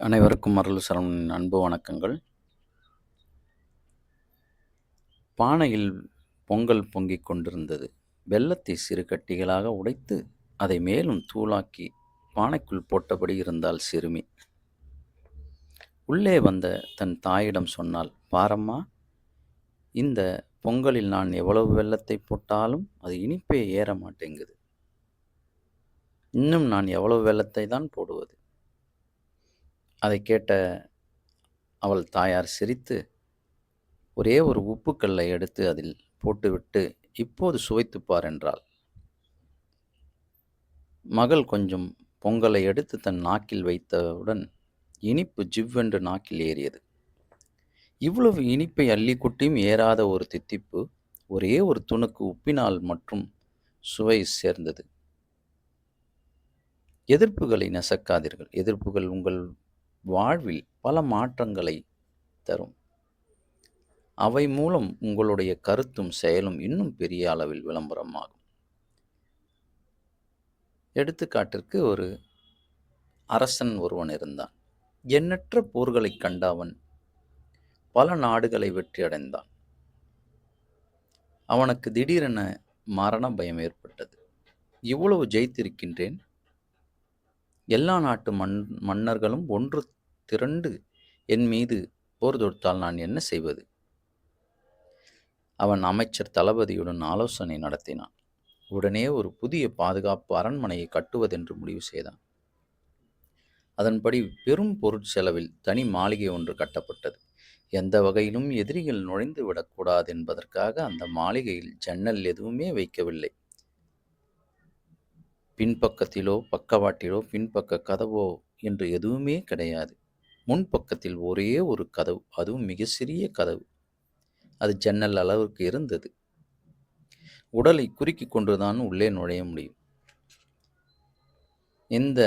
அனைவருக்கும் அருள் சரவணன் அன்பு வணக்கங்கள். பானையில் பொங்கல் பொங்கிக் கொண்டிருந்தது. வெள்ளத்தை சிறு கட்டிகளாக உடைத்து அதை மேலும் தூளாக்கி பானைக்குள் போட்டபடி இருந்தால் சிறுமி. உள்ளே வந்த தன் தாயிடம் சொன்னால் பாரம்மா இந்த பொங்கலில் நான் எவ்வளவு வெள்ளத்தை போட்டாலும் அது இனிப்பே ஏற மாட்டேங்குது. இன்னும் நான் எவ்வளவு வெள்ளத்தை தான் போடுவது? அதை கேட்ட அவள் தாயார் சிரித்து ஒரே ஒரு உப்புக்கல்லை எடுத்து அதில் போட்டுவிட்டு இப்போது சுவைத்துப் பார் என்றாள். மகள் கொஞ்சம் பொங்கலை எடுத்து தன் நாக்கில் வைத்தவுடன் இனிப்பு ஜிவ்வென்று நாக்கில் ஏறியது. இவ்வளவு இனிப்பை அள்ளிக்குட்டியும் ஏறாத ஒரு தித்திப்பு ஒரே ஒரு துணுக்கு உப்பினால் மற்றும் சுவை சேர்ந்தது. எதிர்ப்புகளை நசக்காதீர்கள். எதிர்ப்புகள் உங்கள் வாழ்வில் பல மாற்றங்களை தரும். அவை மூலம் உங்களுடைய கருத்தும் செயலும் இன்னும் பெரிய அளவில் விளம்பரமாகும். எடுத்துக்காட்டிற்கு ஒரு அரசன் ஒருவன் இருந்தான். எண்ணற்ற போர்களை கண்ட அவன் பல நாடுகளை வெற்றி அடைந்தான். அவனுக்கு திடீரென மரண பயம் ஏற்பட்டது. இவ்வளவு ஜெயித்திருக்கின்றேன். எல்லா நாட்டு மன் மன்னர்களும் ஒன்று திரண்டு என் மீது போர் தொடுத்தால் நான் என்ன செய்வது? அவன் அமைச்சர் தளபதியுடன் ஆலோசனை நடத்தினான். உடனே ஒரு புதிய பாதுகாப்பு அரண்மனையை கட்டுவதென்று முடிவு செய்தான். அதன்படி பெரும் பொருட்செலவில் தனி மாளிகை ஒன்று கட்டப்பட்டது. எந்த வகையிலும் எதிரிகள் நுழைந்து விடக்கூடாது என்பதற்காக அந்த மாளிகையில் ஜன்னல் எதுவுமே வைக்கவில்லை. பின்பக்கத்திலோ பக்கவாட்டிலோ பின்பக்க கதவோ என்று எதுவுமே கிடையாது. முன்பக்கத்தில் ஒரே ஒரு கதவு அதுவும் மிக சிறிய கதவு. அது ஜன்னல் அளவுக்கு இருந்தது. உடலை குறுக்கி கொண்டுதான் உள்ளே நுழைய முடியும். இந்த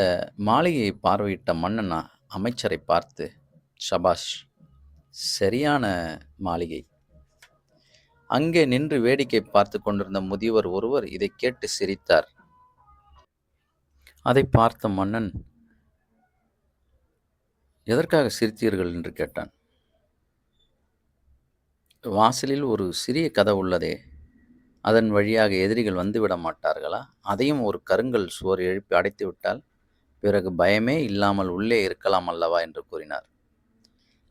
மாளிகையை பார்வையிட்ட மன்னனா அமைச்சரை பார்த்து ஷபாஷ் சரியான மாளிகை. அங்கே நின்று வேடிக்கை பார்த்து கொண்டிருந்த முதியவர் ஒருவர் இதை கேட்டு சிரித்தார். அதை பார்த்த மன்னன் எதற்காக சிரித்தீர்கள் என்று கேட்டான். வாசலில் ஒரு சிறிய கதை உள்ளதே. அதன் வழியாக எதிரிகள் வந்துவிட மாட்டார்களா? அதையும் ஒரு கருங்கல் சுவர் எழுப்பி அடைத்துவிட்டால் பிறகு பயமே இல்லாமல் உள்ளே இருக்கலாம் அல்லவா? என்று கூறினார்.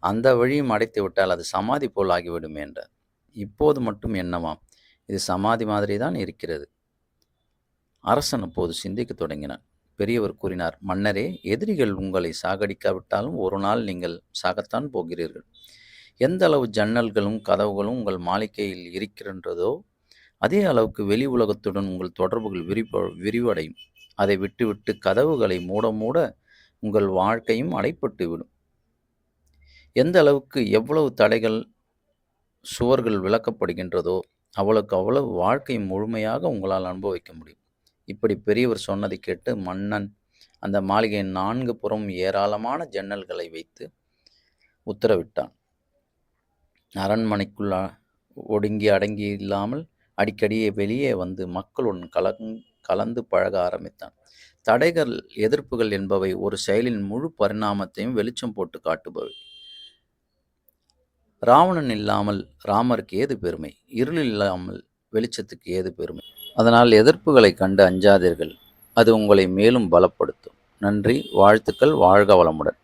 அந்த வழியும் அடைத்து விட்டால் அது சமாதி போல் ஆகிவிடும் என்றார். இப்போது மட்டும் என்னவாம் இது சமாதி மாதிரி தான் இருக்கிறது. அரசன் அப்போது சிந்திக்க தொடங்கினான். பெரியவர் கூறினார் மன்னரே எதிரிகள் உங்களை சாகடிக்காவிட்டாலும் ஒரு நாள் நீங்கள் சாகத்தான் போகிறீர்கள். எந்த அளவு ஜன்னல்களும் கதவுகளும் உங்கள் மாளிகையில் இருக்கின்றதோ அதே அளவுக்கு வெளி உலகத்துடன் உங்கள் தொடர்புகள் விரிவ விரிவடையும். அதை விட்டுவிட்டு கதவுகளை மூட மூட உங்கள் வாழ்க்கையும் அடைப்பட்டு விடும். எந்த அளவுக்கு எவ்வளவு தடைகள் சுவர்கள் விளக்கப்படுகின்றதோ அவ்வளவுக்கு அவ்வளவு வாழ்க்கை முழுமையாக உங்களால் அனுபவிக்க முடியும். இப்படி பெரியவர் சொன்னதை கேட்டு மன்னன் அந்த மாளிகையின் நான்கு புறம் ஏராளமான ஜன்னல்களை வைத்து உத்தரவிட்டான். அரண்மனைக்குள்ள ஒடுங்கி அடங்கி இல்லாமல் அடிக்கடி வெளியே வந்து மக்களுடன் கலங் கலந்து பழக ஆரம்பித்தான். தடைகள் எதிர்ப்புகள் என்பவை ஒரு செயலின் முழு பரிணாமத்தையும் வெளிச்சம் போட்டு காட்டுபவை. ராவணன் இல்லாமல் ராமருக்கு ஏது பெருமை? இருள் இல்லாமல் வெளிச்சத்துக்கு ஏது பெருமை? அதனால் எதிர்ப்புகளை கண்டு அஞ்சாதீர்கள். அது உங்களை மேலும் பலப்படுத்தும். நன்றி வாழ்த்துக்கள் வாழ்க வளமுடன்.